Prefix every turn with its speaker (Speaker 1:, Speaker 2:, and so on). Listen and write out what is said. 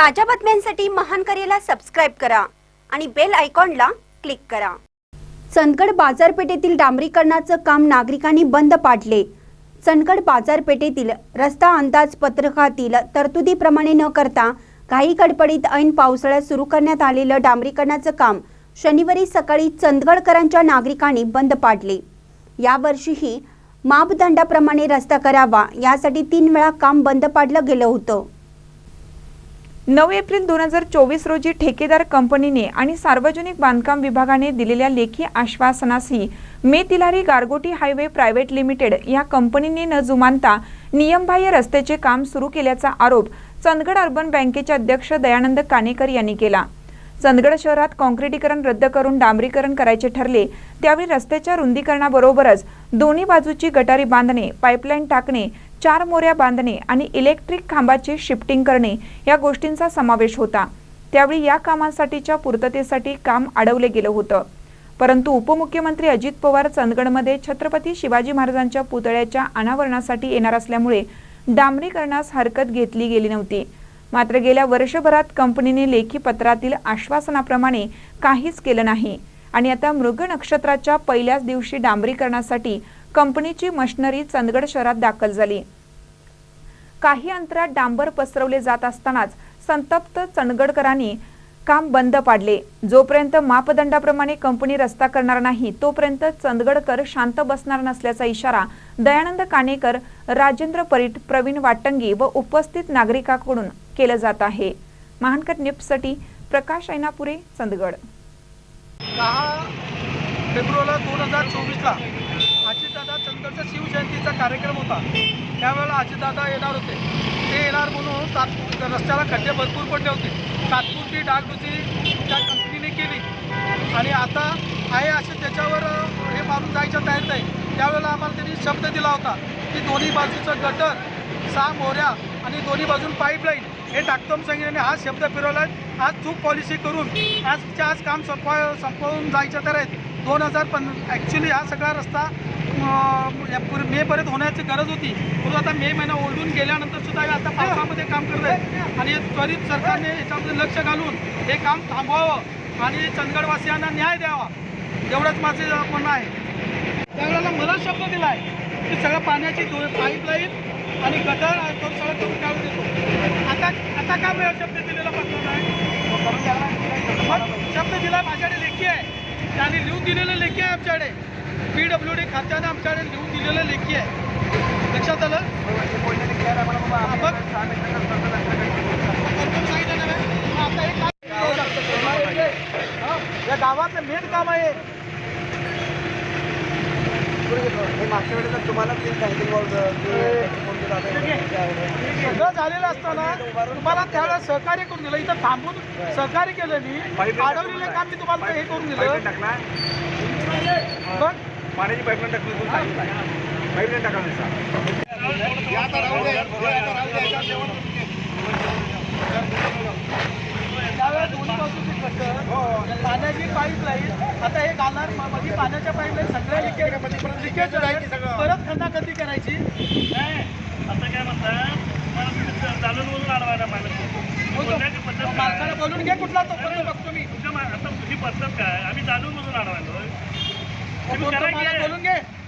Speaker 1: ताज्या बातम्यांसाठी महान करेला सबस्क्राईब करा आणि बेल आयकॉनला क्लिक करा. चंदगड बाजारपेठेतील डांबरीकरणाचं काम नागरिकांनी बंद पाडले. चंदगड बाजारपेठेतील रस्ता अंदाज पत्रकातील तरतुदीप्रमाणे न करता घाई गडबडीत ऐन पावसाळ्यात सुरू करण्यात आलेलं डांबरीकरणाचं काम शनिवारी सकाळी चंदगडकरांच्या नागरिकांनी बंद पाडले. यावर्षीही मापदंडाप्रमाणे रस्ता करावा यासाठी तीन वेळा काम बंद पाडलं गेलं होतं.
Speaker 2: नऊ एप्रिल दोन हजार चोवीस रोजी ठेकेदार कंपनीने आणि सार्वजनिक बांधकाम विभागाने दिलेल्या लेखी आश्वासनासही मे Tilari Gargoti highway private limited या कंपनीने न जुमानता नियमबाह्य रस्त्याचे काम सुरू केल्याचा आरोप चंदगड अर्बन बँकेचे अध्यक्ष दयानंद कानेकर यांनी केला. चंदगड शहरात काँक्रिटीकरण रद्द करून डांबरीकरण करायचे ठरले त्यावेळी रस्त्याच्या रुंदीकरणाबरोबरच दोन्ही बाजूची गटारी बांधणे पाईपलाईन टाकणे चार मोऱ्या बांधणे आणि इलेक्ट्रिक खांबाची शिफ्टिंग करणे या गोष्टींचा समावेश होता. त्यावेळी या कामांसाठीच्या पूर्ततेसाठी काम अडवले गेलं होतं. परंतु उपमुख्यमंत्री अजित पवार चंदगडमध्ये छत्रपती शिवाजी महाराजांच्या पुतळ्याच्या अनावरणासाठी येणार असल्यामुळे डांबरीकरणास हरकत घेतली गेली नव्हती. मात्र गेल्या वर्षभरात कंपनीने लेखी पत्रातील आश्वासनाप्रमाणे काहीच केलं नाही आणि आता मृग नक्षत्राच्या पहिल्याच दिवशी डांबरीकरणासाठी कंपनीची मशिनरी चंदगड शहरात दाखल झाली. काही अंतरात डांबर पसरवले जात असतानाच संतप्त चंदगडकरांनी काम बंद पाडले. जोपर्यंत मापदंडाप्रमाणे कंपनी रस्ता करणार नाही तोपर्यंत चंदगडकर शांत बसणार नसल्याचा इशारा दयानंद कानेकर राजेंद्र परीट प्रवीण वाटंगी व उपस्थित नागरिकांकडून केलं जात आहे. महानकर निप्ससाठी प्रकाश ऐनापुरे चंदगड.
Speaker 3: दहा फेब्रुवारी दोन हजार चोवीसला अजितदादा चंदगडचा शिवजयंतीचा कार्यक्रम होता. त्यावेळेला अजितदादा येणार होते. ते येणार म्हणून तात्पुर रस्त्याला खड्डे भरपूर पडले होते. तात्पुरती डागडुजी त्या कंपनीने केली. आणि आता आहे असे त्याच्यावर हे मारून जायच्या तयारीत नाही त्यावेळेला आम्हाला त्यांनी शब्द दिला होता की दोन्ही बाजूचं गटर सहा मोऱ्या आणि दोन्ही बाजून पाईपलाईन हे टाकतो संघटनेने हा शब्द फिरवला आज चूक पॉलिसी करून आजच्या आज काम संपवा संपवून जायच्या तर आहेत दोन हजार पन ॲक्च्युली हा सगळा रस्ता मेपर्यंत होण्याची गरज होती. परंतु आता मे महिना ओढून गेल्यानंतर सुद्धा हे आता पावसामध्ये काम करत आहे आणि त्वरित सरकारने याच्यामध्ये लक्ष घालून हे काम थांबवावं आणि चंदगडवासियांना न्याय द्यावा. एवढंच माझं म्हणणं आहे. त्यावेळेला मला शब्द दिला आहे की सगळं पाण्याची दो पाईपलाईन आणि गटर तो सगळं करून काढून देतो आता आता का वेळ शब्द दिलेला पत्र नाही? शब्द दिला माझ्याकडे लेखी आहे. त्याने लिहून दिलेलं लेखी आहे आमच्याकडे. पी डब्ल्यू डी खात्याने आमच्याकडे लिहून दिलेलं लेखी आहे. लक्षात आलं? मग या गावातलं मेन काम आहे. सगळं झालेलं असताना तुम्हाला त्यावेळेला सहकार्य करून दिलं. इथं थांबून सहकार्य केलं मी. अडवलेलं काम मी तुम्हाला? हे करून दिलं. मग
Speaker 4: पाण्याची पाईपलाईन टाकली पाईपलाईन
Speaker 3: बाजूची गटर, पाण्याची पाईपलाईन आता हे घालणार म- मध्ये पाण्याच्या पाईपलाईन सगळ्या लिकेज लिकेज परत खंडाखंडी करायची.
Speaker 4: आता काय म्हणतात मला चालून बोलून अडवायला?
Speaker 3: मालकाला बोलून घे कुठला तो बघतो मी.
Speaker 4: मा- आता तुझी पद्धत काय? आम्ही जाणून बोलून अडवायलो तुम्ही
Speaker 3: बोलतो,
Speaker 4: करा
Speaker 3: मला
Speaker 4: की
Speaker 3: बोलून घे.